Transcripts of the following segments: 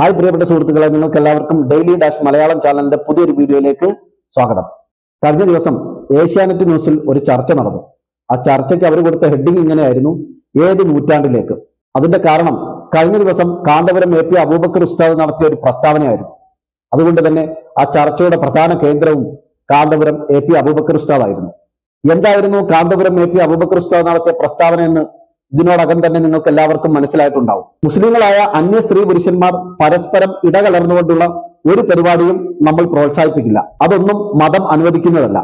Hi പ്രിയപ്പെട്ട സുഹൃത്തുക്കളെ നിങ്ങൾക്ക് എല്ലാവർക്കും ഡെയിലി ഡാഷ് മലയാളം ചാനലിന്റെ പുതിയൊരു വീഡിയോയിലേക്ക് സ്വാഗതം. കഴിഞ്ഞ ദിവസം ഏഷ്യാനെറ്റ് ന്യൂസിൽ ഒരു ചർച്ച നടന്നു. ആ ചർച്ചയ്ക്ക് അവർ കൊടുത്ത ഹെഡിങ് ഇങ്ങനെയായിരുന്നു ഏത് നൂറ്റാണ്ടിലേക്ക്? അതിന്റെ കാരണം കഴിഞ്ഞ ദിവസം കാന്തപുരം എ പി അബൂബക്കർ ഉസ്താദ് നടത്തിയ ഒരു പ്രസ്താവനയായിരുന്നു. അതുകൊണ്ട് തന്നെ ആ ചർച്ചയുടെ പ്രധാന കേന്ദ്രവും കാന്തപുരം എ പി അബൂബക്കർ ഉസ്താദായിരുന്നു. എന്തായിരുന്നു കാന്തപുരം എ പി അബൂബക്കർ ഉസ്താദ് നടത്തിയ പ്രസ്താവന എന്ന് ഇതിനോടകം തന്നെ നിങ്ങൾക്ക് എല്ലാവർക്കും മനസ്സിലായിട്ടുണ്ടാവും. മുസ്ലിങ്ങളായ അന്യ സ്ത്രീ പുരുഷന്മാർ പരസ്പരം ഇടകലർന്നുകൊണ്ടുള്ള ഒരു പരിപാടിയും നമ്മൾ പ്രോത്സാഹിപ്പിക്കില്ല. അതൊന്നും മതം അനുവദിക്കുന്നതല്ല.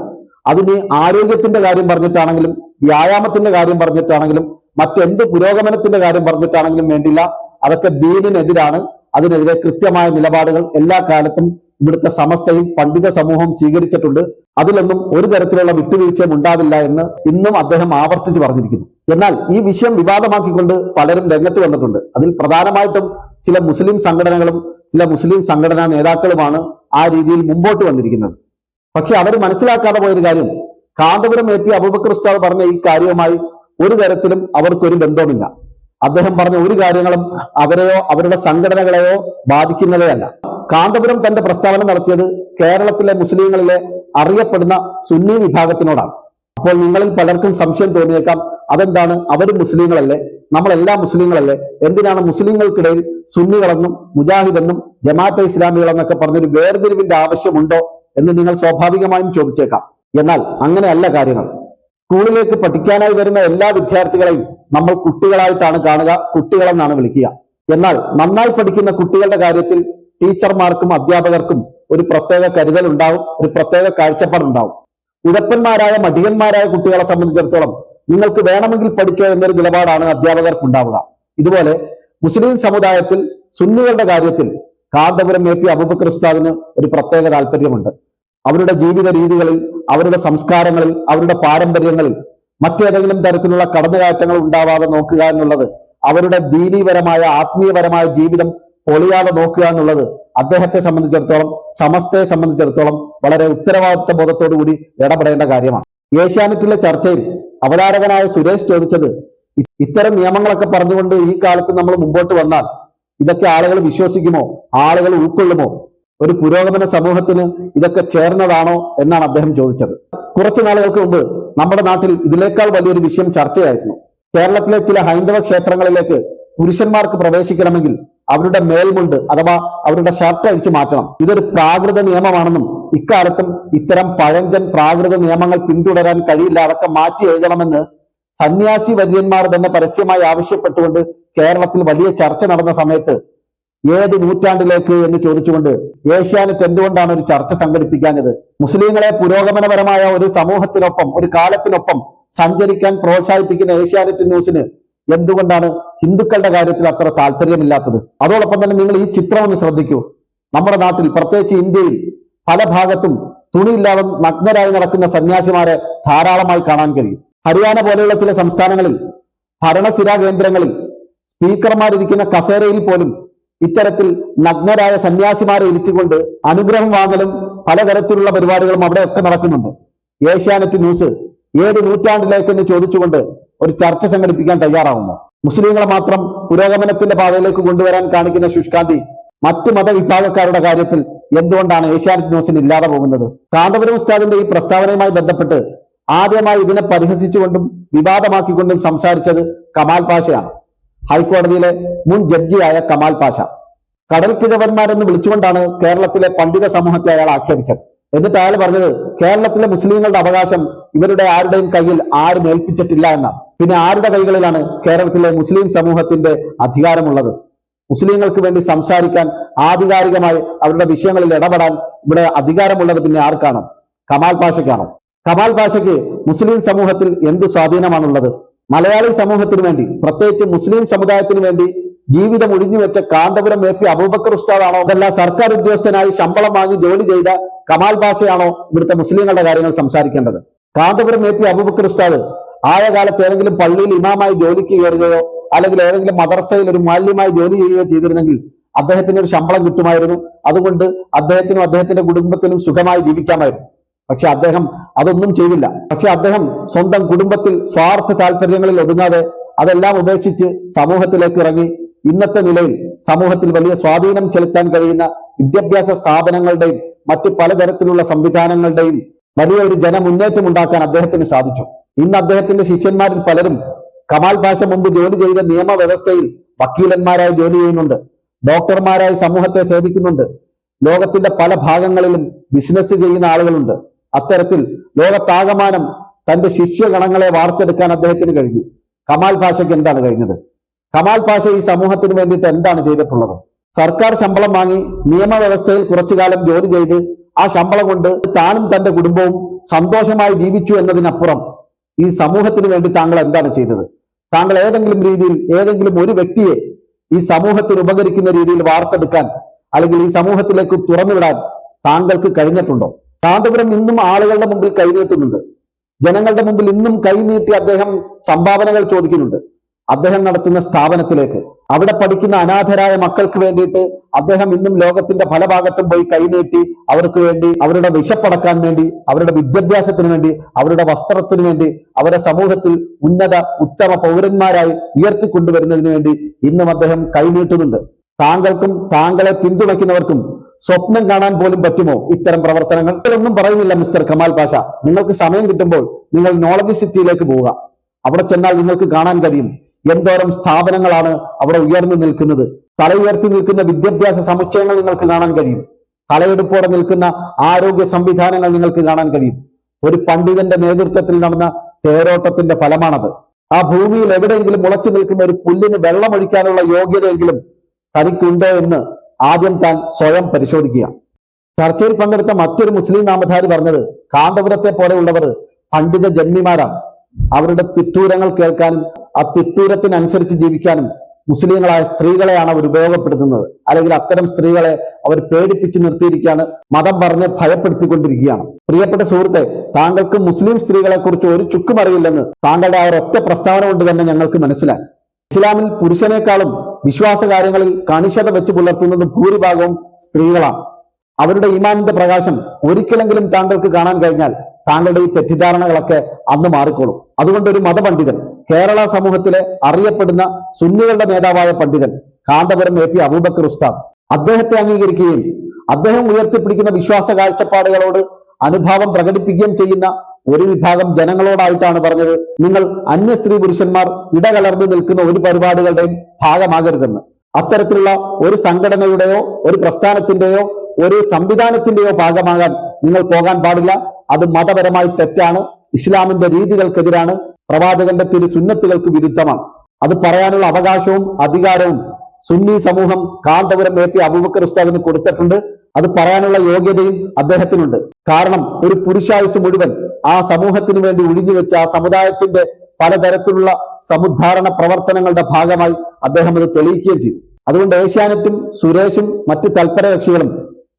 അതിന് ആരോഗ്യത്തിന്റെ കാര്യം പറഞ്ഞിട്ടാണെങ്കിലും വ്യായാമത്തിന്റെ കാര്യം പറഞ്ഞിട്ടാണെങ്കിലും മറ്റെന്ത് പുരോഗമനത്തിന്റെ കാര്യം പറഞ്ഞിട്ടാണെങ്കിലും വേണ്ടില്ല. അതൊക്കെ ദീനിനെതിരാണ്. അതിനെതിരെ കൃത്യമായ നിലപാടുകൾ എല്ലാ കാലത്തും ഇവിടുത്തെ സമസ്തയും പണ്ഡിത സമൂഹം സ്വീകരിച്ചിട്ടുണ്ട്. അതിലൊന്നും ഒരു തരത്തിലുള്ള വിട്ടുവീഴ്ചയും ഉണ്ടാവില്ല എന്ന് ഇന്നും അദ്ദേഹം ആവർത്തിച്ച് പറഞ്ഞിരിക്കുന്നു. എന്നാൽ ഈ വിഷയം വിവാദമാക്കിക്കൊണ്ട് പലരും രംഗത്ത് വന്നിട്ടുണ്ട്. അതിൽ പ്രധാനമായിട്ടും ചില മുസ്ലിം സംഘടനകളും ചില മുസ്ലിം സംഘടനാ നേതാക്കളുമാണ് ആ രീതിയിൽ മുമ്പോട്ട് വന്നിരിക്കുന്നത്. പക്ഷെ അവർ മനസ്സിലാക്കാതെ പോയൊരു കാര്യം. കാന്തപുരം എ പി അബൂബക്കർ ഉസ്താദ് പറഞ്ഞ ഈ കാര്യവുമായി ഒരു തരത്തിലും അവർക്കൊരു ബന്ധവുമില്ല. അദ്ദേഹം പറഞ്ഞ ഒരു കാര്യങ്ങളും അവരെയോ അവരുടെ സംഘടനകളെയോ ബാധിക്കുന്നതേ അല്ല കാന്തപുരം തന്റെ പ്രസ്താവന നടത്തിയത് കേരളത്തിലെ മുസ്ലിങ്ങളിലെ അറിയപ്പെടുന്ന സുന്നി വിഭാഗത്തിനോടാണ്. അപ്പോൾ നിങ്ങളിൽ പലർക്കും സംശയം തോന്നിയേക്കാം അതെന്താണ്? അവർ മുസ്ലിങ്ങളല്ലേ? നമ്മളെല്ലാം മുസ്ലിങ്ങളല്ലേ? എന്തിനാണ് മുസ്ലിങ്ങൾക്കിടയിൽ സുന്നികളെന്നും മുജാഹിദെന്നും ജമാഅത്തെ ഇസ്ലാമികളെന്നൊക്കെ പറഞ്ഞൊരു വേർതിരിവിന്റെ ആവശ്യമുണ്ടോ എന്ന് നിങ്ങൾ സ്വാഭാവികമായും ചോദിച്ചേക്കാം. എന്നാൽ അങ്ങനെയല്ല കാര്യങ്ങൾ. സ്കൂളിലേക്ക് പഠിക്കാനായി വരുന്ന എല്ലാ വിദ്യാർത്ഥികളെയും നമ്മൾ കുട്ടികളായിട്ടാണ് കാണുക കുട്ടികളെന്നാണ് വിളിക്കുക. എന്നാൽ നന്നായി പഠിക്കുന്ന കുട്ടികളുടെ കാര്യത്തിൽ ടീച്ചർമാർക്കും അധ്യാപകർക്കും ഒരു പ്രത്യേക കരുതൽ ഉണ്ടാവും ഒരു പ്രത്യേക കാഴ്ചപ്പാടുണ്ടാവും. ഉഴപ്പന്മാരായ മടിയന്മാരായ കുട്ടികളെ സംബന്ധിച്ചിടത്തോളം നിങ്ങൾക്ക് വേണമെങ്കിൽ പഠിക്കോ എന്നൊരു നിലപാടാണ് അധ്യാപകർക്ക് ഉണ്ടാവുക ഇതുപോലെ മുസ്ലിം സമുദായത്തിൽ സുന്നികളുടെ കാര്യത്തിൽ കാന്തപുരം എ പി അബൂബക്കർ ഉസ്താദിന് ഒരു പ്രത്യേക താല്പര്യമുണ്ട് അവരുടെ ജീവിത രീതികളിൽ അവരുടെ സംസ്കാരങ്ങളിൽ അവരുടെ പാരമ്പര്യങ്ങളിൽ മറ്റേതെങ്കിലും തരത്തിലുള്ള കടന്നുകയറ്റങ്ങൾ ഉണ്ടാവാതെ നോക്കുക എന്നുള്ളത് അവരുടെ ദീനീപരമായ ആത്മീയപരമായ ജീവിതം പൊളിയാതെ നോക്കുക എന്നുള്ളത് അദ്ദേഹത്തെ സംബന്ധിച്ചിടത്തോളം സമസ്തയെ സംബന്ധിച്ചിടത്തോളം വളരെ ഉത്തരവാദിത്ത ബോധത്തോടു കൂടി ഇടപെടേണ്ട കാര്യമാണ്. ഏഷ്യാനെറ്റിലെ ചർച്ചയിൽ അവതാരകനായ സുരേഷ് ചോദിച്ചത് ഇത്തരം നിയമങ്ങളൊക്കെ പറഞ്ഞുകൊണ്ട് ഈ കാലത്ത് നമ്മൾ മുമ്പോട്ട് വന്നാൽ ഇതൊക്കെ ആളുകൾ വിശ്വസിക്കുമോ? ആളുകൾ ഉൾക്കൊള്ളുമോ? ഒരു പുരോഗമന സമൂഹത്തിന് ഇതൊക്കെ ചേർന്നതാണോ? എന്നാണ് അദ്ദേഹം ചോദിച്ചത്. കുറച്ചു നാളുകൾക്ക് മുമ്പ് നമ്മുടെ നാട്ടിൽ ഇതിനേക്കാൾ വലിയൊരു വിഷയം ചർച്ചയായിരുന്നു. കേരളത്തിലെ ചില ഹൈന്ദവ ക്ഷേത്രങ്ങളിലേക്ക് പുരുഷന്മാർക്ക് പ്രവേശിക്കണമെങ്കിൽ അവരുടെ മേൽമുണ്ട് അഥവാ അവരുടെ ഷർട്ട് അഴിച്ചു മാറ്റണം. ഇതൊരു പ്രാകൃത നിയമമാണെന്നും ഇക്കാലത്തും ഇത്തരം പഴഞ്ചൻ പ്രാകൃത നിയമങ്ങൾ പിന്തുടരാൻ കഴിയില്ല അതൊക്കെ മാറ്റി എഴുതണമെന്ന് സന്യാസി വര്യന്മാർ തന്നെ പരസ്യമായി ആവശ്യപ്പെട്ടുകൊണ്ട് കേരളത്തിൽ വലിയ ചർച്ച നടന്ന സമയത്ത് ഏത് നൂറ്റാണ്ടിലേക്ക് എന്ന് ചോദിച്ചുകൊണ്ട് ഏഷ്യാനെറ്റ് എന്തുകൊണ്ടാണ് ഒരു ചർച്ച സംഘടിപ്പിക്കാഞ്ഞത്? മുസ്ലിങ്ങളെ പുരോഗമനപരമായ ഒരു സമൂഹത്തിനൊപ്പം ഒരു കാലത്തിനൊപ്പം സഞ്ചരിക്കാൻ പ്രോത്സാഹിപ്പിക്കുന്ന ഏഷ്യാനെറ്റ് ന്യൂസിന് എന്തുകൊണ്ടാണ് ഹിന്ദുക്കളുടെ കാര്യത്തിൽ അത്ര താല്പര്യമില്ലാത്തത്? അതോടൊപ്പം തന്നെ നിങ്ങൾ ഈ ചിത്രം ഒന്ന് ശ്രദ്ധിക്കൂ. നമ്മുടെ നാട്ടിൽ പ്രത്യേകിച്ച് ഇന്ത്യയിൽ പല ഭാഗത്തും തുണിയില്ലാതെ നഗ്നരായി നടക്കുന്ന സന്യാസിമാരെ ധാരാളമായി കാണാൻ കഴിയും. ഹരിയാന പോലെയുള്ള ചില സംസ്ഥാനങ്ങളിൽ ഭരണസിരാ കേന്ദ്രങ്ങളിൽ സ്പീക്കർമാരിരിക്കുന്ന കസേരയിൽ പോലും ഇത്തരത്തിൽ നഗ്നരായ സന്യാസിമാരെ ഇരുത്തിക്കൊണ്ട് അനുഗ്രഹം വാങ്ങലും പലതരത്തിലുള്ള പരിപാടികളും അവിടെയൊക്കെ നടക്കുന്നുണ്ട്. ഏഷ്യാനെറ്റ് ന്യൂസ് ഏത് നൂറ്റാണ്ടിലേക്കെന്ന് ചോദിച്ചുകൊണ്ട് ഒരു ചർച്ച സംഘടിപ്പിക്കാൻ തയ്യാറാകുമോ മുസ്ലിങ്ങളെ മാത്രം പുരോഗമനത്തിന്റെ പാതയിലേക്ക് കൊണ്ടുവരാൻ കാണിക്കുന്ന ശുഷ്കാന്തി മറ്റു മതവിഭാഗക്കാരുടെ കാര്യത്തിൽ എന്തുകൊണ്ടാണ് ഏഷ്യാനെറ്റ് ന്യൂസിന് ഇല്ലാതെ പോകുന്നത്? കാന്തപുരം ഉസ്താദിന്റെ ഈ പ്രസ്താവനയുമായി ബന്ധപ്പെട്ട് ആദ്യമായി ഇതിനെ പരിഹസിച്ചുകൊണ്ടും വിവാദമാക്കിക്കൊണ്ടും സംസാരിച്ചത് കമാൽ പാഷയാണ്. ഹൈക്കോടതിയിലെ മുൻ ജഡ്ജിയായ കമാൽ പാഷ. കടൽ കിഴവന്മാരെന്ന് വിളിച്ചുകൊണ്ടാണ് കേരളത്തിലെ പണ്ഡിത സമൂഹത്തെ അയാൾ ആക്ഷേപിച്ചത്. എന്നിട്ട് അയാൾ പറഞ്ഞത് കേരളത്തിലെ മുസ്ലിങ്ങളുടെ അവകാശം ഇവരുടെ ആരുടെയും കയ്യിൽ ആരും ഏൽപ്പിച്ചിട്ടില്ല എന്നാണ്. പിന്നെ ആരുടെ കൈകളിലാണ് കേരളത്തിലെ മുസ്ലിം സമൂഹത്തിന്റെ അധികാരമുള്ളത്? മുസ്ലിങ്ങൾക്ക് വേണ്ടി സംസാരിക്കാൻ ആധികാരികമായി അവരുടെ വിഷയങ്ങളിൽ ഇടപെടാൻ ഇവിടെ അധികാരമുള്ളത് പിന്നെ ആർക്കാണ്? കമാൽ പാഷയ്ക്കാണോ കമാൽ പാഷയ്ക്ക് മുസ്ലിം സമൂഹത്തിൽ എന്ത് സ്വാധീനമാണുള്ളത്? മലയാളി സമൂഹത്തിന് വേണ്ടി പ്രത്യേകിച്ച് മുസ്ലിം സമുദായത്തിന് വേണ്ടി ജീവിതം ഒഴിഞ്ഞു വെച്ച കാന്തപുരം എ പി അബൂബക്കർ ഉസ്താദാണോ? അതല്ല സർക്കാർ ഉദ്യോഗസ്ഥനായി ശമ്പളം വാങ്ങി ജോലി ചെയ്ത കമാൽ പാഷയാണോ ഇവിടുത്തെ മുസ്ലിങ്ങളുടെ കാര്യങ്ങൾ സംസാരിക്കേണ്ടത്? കാന്തപുരം എ പി അബൂബക്കർ ഉസ്താദ് ആയ കാലത്ത് ഏതെങ്കിലും പള്ളിയിൽ ഇമാമായി ജോലിക്ക് കയറുകയോ അല്ലെങ്കിൽ ഏതെങ്കിലും മദർസയിൽ ഒരു മാലിന്യമായി ജോലി ചെയ്യുകയോ ചെയ്തിരുന്നെങ്കിൽ അദ്ദേഹത്തിന് ഒരു ശമ്പളം കിട്ടുമായിരുന്നു. അതുകൊണ്ട് അദ്ദേഹത്തിനും അദ്ദേഹത്തിന്റെ കുടുംബത്തിനും സുഖമായി ജീവിക്കാമായിരുന്നു. പക്ഷെ അദ്ദേഹം അതൊന്നും ചെയ്തില്ല. പക്ഷെ അദ്ദേഹം സ്വന്തം കുടുംബത്തിൽ സ്വാർത്ഥ താല്പര്യങ്ങളിൽ ഒതുങ്ങാതെ അതെല്ലാം ഉപേക്ഷിച്ച് സമൂഹത്തിലേക്ക് ഇറങ്ങി. ഇന്നത്തെ നിലയിൽ സമൂഹത്തിൽ വലിയ സ്വാധീനം ചെലുത്താൻ കഴിയുന്ന വിദ്യാഭ്യാസ സ്ഥാപനങ്ങളുടെയും മറ്റു പലതരത്തിലുള്ള സംവിധാനങ്ങളുടെയും വലിയൊരു ജനമുന്നേറ്റം ഉണ്ടാക്കാൻ അദ്ദേഹത്തിന് സാധിച്ചു. ഇന്ന് അദ്ദേഹത്തിന്റെ ശിഷ്യന്മാരിൽ പലരും കമാൽ ഭാഷ മുമ്പ് ജോലി ചെയ്ത നിയമവ്യവസ്ഥയിൽ വക്കീലന്മാരായി ജോലി ചെയ്യുന്നുണ്ട് ഡോക്ടർമാരായി സമൂഹത്തെ സേവിക്കുന്നുണ്ട്. ലോകത്തിന്റെ പല ഭാഗങ്ങളിലും ബിസിനസ് ചെയ്യുന്ന ആളുകളുണ്ട്. അത്തരത്തിൽ ലോകത്താകമാനം തന്റെ ശിഷ്യഗണങ്ങളെ വാർത്തെടുക്കാൻ അദ്ദേഹത്തിന് കഴിഞ്ഞു. കമാൽ പാഷയ്ക്ക് എന്താണ് കഴിഞ്ഞത്? കമാൽ പാഷ ഈ സമൂഹത്തിന് വേണ്ടിയിട്ട് എന്താണ് ചെയ്തിട്ടുള്ളത്? സർക്കാർ ശമ്പളം വാങ്ങി നിയമവ്യവസ്ഥയിൽ കുറച്ചു കാലം ജോലി ചെയ്ത് ആ ശമ്പളം കൊണ്ട് താനും തന്റെ കുടുംബവും സന്തോഷമായി ജീവിച്ചു എന്നതിനപ്പുറം ഈ സമൂഹത്തിന് വേണ്ടി താങ്കൾ എന്താണ് ചെയ്തത്? താങ്കൾ ഏതെങ്കിലും രീതിയിൽ ഏതെങ്കിലും ഒരു വ്യക്തിയെ ഈ സമൂഹത്തിന് ഉപകരിക്കുന്ന രീതിയിൽ വാർത്തെടുക്കാൻ അല്ലെങ്കിൽ ഈ സമൂഹത്തിലേക്ക് തുറന്നുവിടാൻ താങ്കൾക്ക് കഴിഞ്ഞിട്ടുണ്ടോ? കാന്തപുരം ഇന്നും ആളുകളുടെ മുമ്പിൽ കൈനീട്ടുന്നുണ്ട്. ജനങ്ങളുടെ മുമ്പിൽ ഇന്നും കൈനീട്ടി അദ്ദേഹം സംഭാവനകൾ ചോദിക്കുന്നുണ്ട്. അദ്ദേഹം നടത്തുന്ന സ്ഥാപനത്തിലേക്ക്. അവിടെ പഠിക്കുന്ന അനാഥരായ മക്കൾക്ക് വേണ്ടിയിട്ട് അദ്ദേഹം ഇന്നും ലോകത്തിന്റെ പല ഭാഗത്തും പോയി കൈനീട്ടി അവർക്ക് വേണ്ടി അവരുടെ വിശപ്പടക്കാൻ വേണ്ടി അവരുടെ വിദ്യാഭ്യാസത്തിന് വേണ്ടി അവരുടെ വസ്ത്രത്തിന് വേണ്ടി അവരെ സമൂഹത്തിൽ ഉന്നത ഉത്തമ പൗരന്മാരായി ഉയർത്തിക്കൊണ്ടുവരുന്നതിന് വേണ്ടി ഇന്നും അദ്ദേഹം കൈനീട്ടുന്നുണ്ട് താങ്കൾക്കും താങ്കളെ പിന്തുണയ്ക്കുന്നവർക്കും സ്വപ്നം കാണാൻ പോലും പറ്റുമോ ഇത്തരം പ്രവർത്തനങ്ങൾ? ഒന്നും പറയുന്നില്ല മിസ്റ്റർ കമാൽ പാഷ. നിങ്ങൾക്ക് സമയം കിട്ടുമ്പോൾ നിങ്ങൾ നോളജ് സിറ്റിയിലേക്ക് പോവുക. അവിടെ ചെന്നാൽ നിങ്ങൾക്ക് കാണാൻ കഴിയും. എന്തോരം സ്ഥാപനങ്ങളാണ് അവിടെ ഉയർന്നു നിൽക്കുന്നത്? തല ഉയർത്തി നിൽക്കുന്ന വിദ്യാഭ്യാസ സമുച്ചയങ്ങൾ നിങ്ങൾക്ക് കാണാൻ കഴിയും. തലയെടുപ്പോടെ നിൽക്കുന്ന ആരോഗ്യ സംവിധാനങ്ങൾ നിങ്ങൾക്ക് കാണാൻ കഴിയും. ഒരു പണ്ഡിതന്റെ നേതൃത്വത്തിൽ നടന്ന തേരോട്ടത്തിന്റെ ഫലമാണത്. ആ ഭൂമിയിൽ എവിടെയെങ്കിലും മുളച്ചു നിൽക്കുന്ന ഒരു പുല്ലിന് വെള്ളമൊഴിക്കാനുള്ള യോഗ്യതയെങ്കിലും തനിക്കുണ്ടോ എന്ന് ആദ്യം താൻ സ്വയം പരിശോധിക്കുക. ചർച്ചയിൽ പങ്കെടുത്ത മറ്റൊരു മുസ്ലിം നാമധാരി പറഞ്ഞത് കാന്തപുരത്തെ പോലെയുള്ളവർ പണ്ഡിത ജന്മിമാരാണ് അവരുടെ തിട്ടൂരങ്ങൾ കേൾക്കാനും ആ തിട്ടൂരത്തിനനുസരിച്ച് ജീവിക്കാനും മുസ്ലിങ്ങളായ സ്ത്രീകളെയാണ് അവർ ഉപയോഗപ്പെടുത്തുന്നത്. അല്ലെങ്കിൽ അത്തരം സ്ത്രീകളെ അവർ പേടിപ്പിച്ച് നിർത്തിയിരിക്കുകയാണ് മതം പറഞ്ഞ് ഭയപ്പെടുത്തിക്കൊണ്ടിരിക്കുകയാണ്. പ്രിയപ്പെട്ട സുഹൃത്തെ താങ്കൾക്ക് മുസ്ലിം സ്ത്രീകളെ കുറിച്ച് ഒരു ചുക്കും അറിയില്ലെന്ന് താങ്കളുടെ ആ ഒരൊറ്റ പ്രസ്താവന കൊണ്ട് തന്നെ ഞങ്ങൾക്ക് മനസ്സിലായി. ഇസ്ലാമിൽ പുരുഷനേക്കാളും വിശ്വാസ കാര്യങ്ങളിൽ കണിശത വെച്ച് പുലർത്തുന്നത് ഭൂരിഭാഗവും സ്ത്രീകളാണ്. അവരുടെ ഈമാനിന്റെ പ്രകാശം ഒരിക്കലെങ്കിലും താങ്കൾക്ക് കാണാൻ കഴിഞ്ഞാൽ താങ്കളുടെ ഈ തെറ്റിദ്ധാരണകളൊക്കെ അന്ന് മാറിക്കോളും. അതുകൊണ്ട് ഒരു മതപണ്ഡിതൻ കേരള സമൂഹത്തിലെ അറിയപ്പെടുന്ന സുന്നികളുടെ നേതാവായ പണ്ഡിതൻ കാന്തപുരം എ പി അബൂബക്കർ ഉസ്താദ് അദ്ദേഹത്തെ അംഗീകരിക്കുകയും അദ്ദേഹം ഉയർത്തിപ്പിടിക്കുന്ന വിശ്വാസ കാഴ്ചപ്പാടുകളോട് അനുഭാവം പ്രകടിപ്പിക്കുകയും ചെയ്യുന്ന ഒരു വിഭാഗം ജനങ്ങളോടായിട്ടാണ് പറഞ്ഞത്. നിങ്ങൾ അന്യ സ്ത്രീ പുരുഷന്മാർ ഇടകലർന്നു നിൽക്കുന്ന ഒരു പരിപാടികളുടെയും ഭാഗമാകരുതെന്ന്. അത്തരത്തിലുള്ള ഒരു സംഘടനയുടെയോ ഒരു പ്രസ്ഥാനത്തിന്റെയോ ഒരു സംവിധാനത്തിന്റെയോ ഭാഗമാകാൻ നിങ്ങൾ പോകാൻ പാടില്ല. അത് മതപരമായി തെറ്റാണ് ഇസ്ലാമിന്റെ രീതികൾക്കെതിരാണ് പ്രവാചകന്റെ തിരു സുന്നത്തുകൾക്ക് വിരുദ്ധമാണ്. അത് പറയാനുള്ള അവകാശവും അധികാരവും സുന്നി സമൂഹം കാന്തപുരം എ പി അബൂബക്കർ ഉസ്താദിന് കൊടുത്തിട്ടുണ്ട്. അത് പറയാനുള്ള യോഗ്യതയും അദ്ദേഹത്തിനുണ്ട്. കാരണം ഒരു പുരുഷായുസ് മുഴുവൻ ആ സമൂഹത്തിന് വേണ്ടി ഒഴിഞ്ഞു വെച്ച ആ സമുദായത്തിന്റെ പലതരത്തിലുള്ള സമുദ്ധാരണ പ്രവർത്തനങ്ങളുടെ ഭാഗമായി അദ്ദേഹം അത് തെളിയിക്കുകയും ചെയ്തു. അതുകൊണ്ട് ഏഷ്യാനെറ്റും സുരേഷും മറ്റ് തൽപര കക്ഷികളും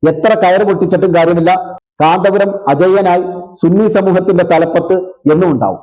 എത്ര കയറ് പൊട്ടിച്ചിട്ടും കാര്യമില്ല. കാന്തപുരം അജയ്യനായി സുന്നി സമൂഹത്തിന്റെ തലപ്പത്ത് എന്നും ഉണ്ടാവും.